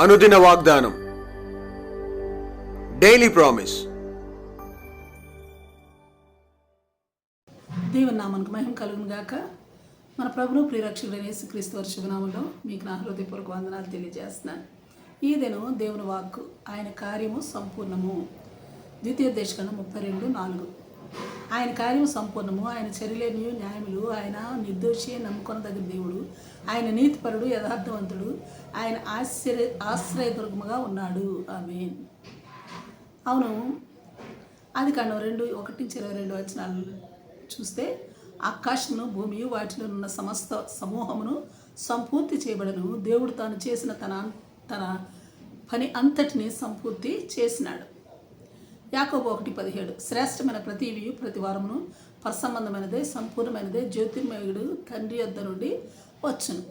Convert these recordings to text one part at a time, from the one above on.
అనుదిన వాగ్దానం. Daily promise దేవుని నామానికి మహిమ కలుగును గాక. మన ప్రభును ప్రియరక్షకుడైన యేసుక్రీస్తు వారి శుభనామంలో మీకు నా హృదయపూర్వక వందనాలు తెలియజేస్తున్నాను. ఈ దినం దేవుని వాక్కు ఆయన కార్యము సంపూర్ణము. ద్వితీయ దేశకండ ముప్పై రెండు నాలుగు. ఆయన కార్యము సంపూర్ణము. ఆయన చర్యలేని న్యాయములు. ఆయన నిర్దోషి నమ్ముకొనదగిన దేవుడు. ఆయన నీతిపరుడు యథార్థవంతుడు. ఆయన ఆశ్చర్య ఆశ్రయదుర్గముగా ఉన్నాడు. ఆమె అవును. అది కన్నా రెండు ఒకటి నుంచి ఇరవై రెండు వచనాలు చూస్తే ఆకాశమును భూమి వాటిలో ఉన్న సమస్త సమూహమును సంపూర్తి చేయబడను. దేవుడు తాను చేసిన తన తన పని అంతటిని సంపూర్తి చేసినాడు. యాకోబు ఒకటి పదిహేడు. శ్రేష్టమైన ప్రతివియు ప్రతి వారమును పరసంబంధమైనదే సంపూర్ణమైనదే జ్యోతిర్మయుడు తండ్రి యొద్ద నుండి వచ్చును.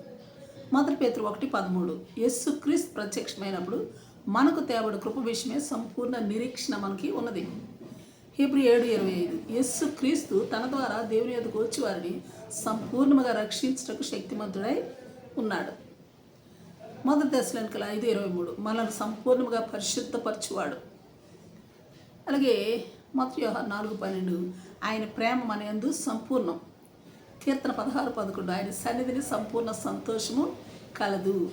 మొదటి పేతురు ఒకటి పదమూడు. యేసుక్రీస్తు ప్రత్యక్షమైనప్పుడు మనకు తేవడు కృప విషయమే సంపూర్ణ నిరీక్షణ మనకి ఉన్నది. హీబ్రి ఏడు ఇరవై ఐదు. యస్సు క్రీస్తు తన ద్వారా దేవుని ఎదుకు వచ్చి వారిని సంపూర్ణంగా రక్షించటకు శక్తిమంతుడై ఉన్నాడు. మొదటి దశలోనికల ఐదు ఇరవై మూడు. మనల్ని సంపూర్ణముగా పరిశుద్ధపరచువాడు. అలాగే మొదటి నాలుగు పన్నెండు. ఆయన ప్రేమ మన ఎందు సంపూర్ణం. కీర్తన పదహారు పదకొండు. ఆయన సన్నిధిని సంపూర్ణ సంతోషము కలదు.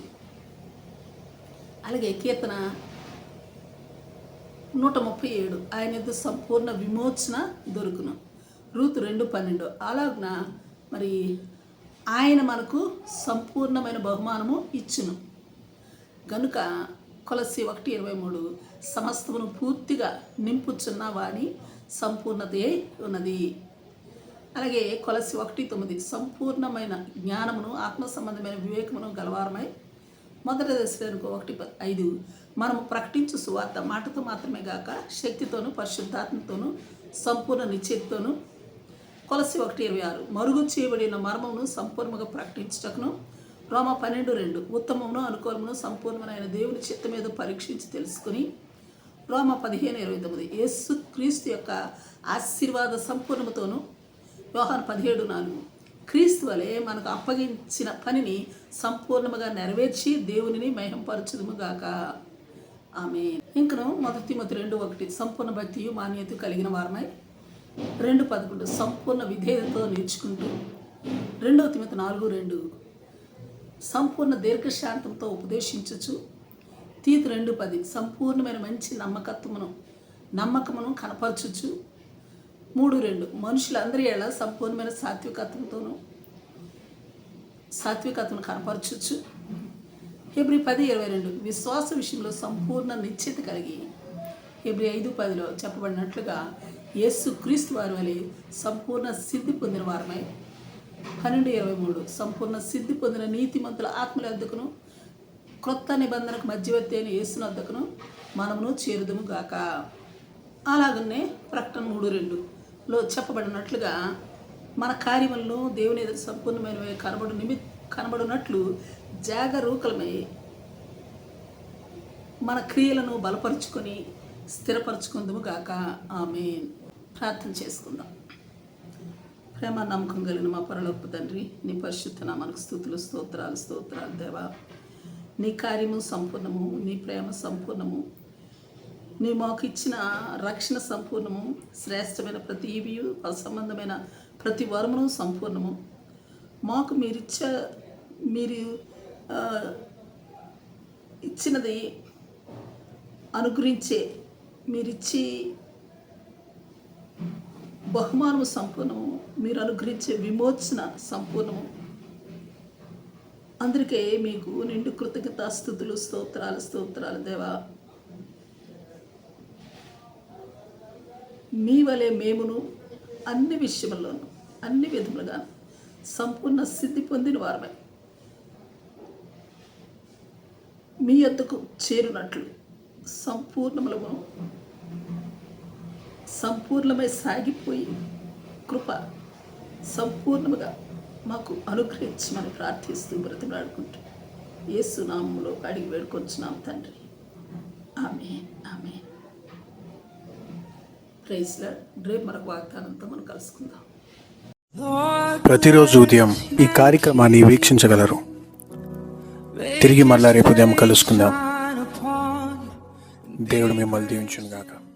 అలాగే కీర్తన నూట ముప్పై ఏడు. ఆయన ఎందు సంపూర్ణ విమోచన దొరుకును. రూతు రెండు పన్నెండు. అలాగున మరి ఆయన మనకు సంపూర్ణమైన బహుమానము ఇచ్చును. కనుక కొలసి ఒకటి ఇరవై మూడు. సమస్తమును పూర్తిగా నింపుచున్న వాని సంపూర్ణతే ఉన్నది. అలాగే కొలసి ఒకటి తొమ్మిది. సంపూర్ణమైన జ్ఞానమును ఆత్మ సంబంధమైన వివేకమును గలవారమై మొదటి దశలకు ఒకటి ఐదు. మనము ప్రకటించు సువార్త మాటతో మాత్రమే కాక శక్తితోనూ పరిశుద్ధాత్మతోనూ సంపూర్ణ నిశ్చయతోనూ కొలసి ఒకటి ఇరవై ఆరు. మరుగు చేయబడిన మర్మమును సంపూర్ణంగా ప్రకటించుటకును రోమ పన్నెండు రెండు. ఉత్తమమును అనుకూలమును సంపూర్ణమైన దేవుని చిత్త మీద పరీక్షించి తెలుసుకుని రోమ పదిహేను ఇరవై తొమ్మిది. యేసు క్రీస్తు యొక్క ఆశీర్వాద సంపూర్ణముతోనూ వ్యవహారం పదిహేడు నాలుగు. క్రీస్తు వలె మనకు అప్పగించిన పనిని సంపూర్ణముగా నెరవేర్చి దేవునిని మహింపరచుదుము గాక. ఆమె ఇంకను మొదటి మొదటి రెండు ఒకటి. సంపూర్ణ భక్తియు మాన్యత కలిగిన వారమై రెండు పదకొండు. సంపూర్ణ విధేయతతో నేర్చుకుంటూ రెండవ తిమ్మతి నాలుగు రెండు. సంపూర్ణ దీర్ఘశాంతంతో ఉపదేశించచ్చు. తీతి రెండు పది. సంపూర్ణమైన మంచి నమ్మకత్వమును నమ్మకమును కనపరచుచు మూడు రెండు. మనుషులందరి ఎలా సంపూర్ణమైన సాత్వికత్వంతోనూ సాత్వికతను కనపరచుచ్చు. హెబ్రి పది ఇరవై రెండు. విశ్వాస విషయంలో సంపూర్ణ నిశ్చిత కలిగి హెబ్రి ఐదు పదిలో చెప్పబడినట్లుగా యేసు క్రీస్తు వారి వలె సంపూర్ణ సిద్ధి పొందిన వారమై పన్నెండు ఇరవై మూడు. సంపూర్ణ సిద్ధి పొందిన నీతిమంతుల ఆత్మల అద్దకును. క్రొత్త నిబంధనకు మధ్యవర్తి అయిన యేసును అద్దకును. మనమును చేరుదుము గాక. అలాగనే ప్రకటన మూడు రెండులో చెప్పబడినట్లుగా మన కార్యములను దేవుని ఎదురు సంపూర్ణమైనవి కనబడు నిమి కనబడినట్లు జాగరూకలమై మన క్రియలను బలపరుచుకొని స్థిరపరచుకుందుము గాక. ఆమె ప్రార్థన చేసుకుందాం. ప్రేమ నమ్మకం కలిగిన మా పరలోపు తండ్రి నీ పరిశుద్ధ నామానికి స్థుతులు స్తోత్రాలు స్తోత్రాలు దేవా. నీ కార్యము సంపూర్ణము నీ ప్రేమ సంపూర్ణము. నీ మాకు ఇచ్చిన రక్షణ సంపూర్ణము. శ్రేష్టమైన ప్రతి ఇవియు సంబంధమైన ప్రతి వరమును సంపూర్ణము. మాకు మీరిచ్చ మీరు ఇచ్చినది అనుగ్రహించే మీరిచ్చి బహుమానము సంపూర్ణము మీరు అనుగ్రహించే విమోచన సంపూర్ణము. అందుకే మీకు నిండు కృతజ్ఞత స్థుతులు స్తోత్రాలు స్తోత్రాలు దేవా. మీ వలె మేమును అన్ని విషయముల్లోనూ అన్ని విధములుగా సంపూర్ణ సిద్ధి పొందిన వారమే. మీ యొద్దకు చేరునట్లు సంపూర్ణములము సంపూర్ణమై సాగిపోయి కృప సంపూర్ణముగా మాకు అనుగ్రహించమని ప్రార్థిస్తూ బ్రతిమలాడుకుంటూ యేసు నామంలో అడిగి వేడుకొచ్చున్నాం తండ్రి. ఆమె ఆమె ప్రైస్లో రేపు మరొక వాగ్దానంతో మనం కలుసుకుందాం. ప్రతిరోజు ఉదయం ఈ కార్యక్రమాన్ని వీక్షించగలరు. తిరిగి మళ్ళా రేపు ఉదయం కలుసుకుందాం. దేవుడు మిమ్మల్ని దీవించును గాక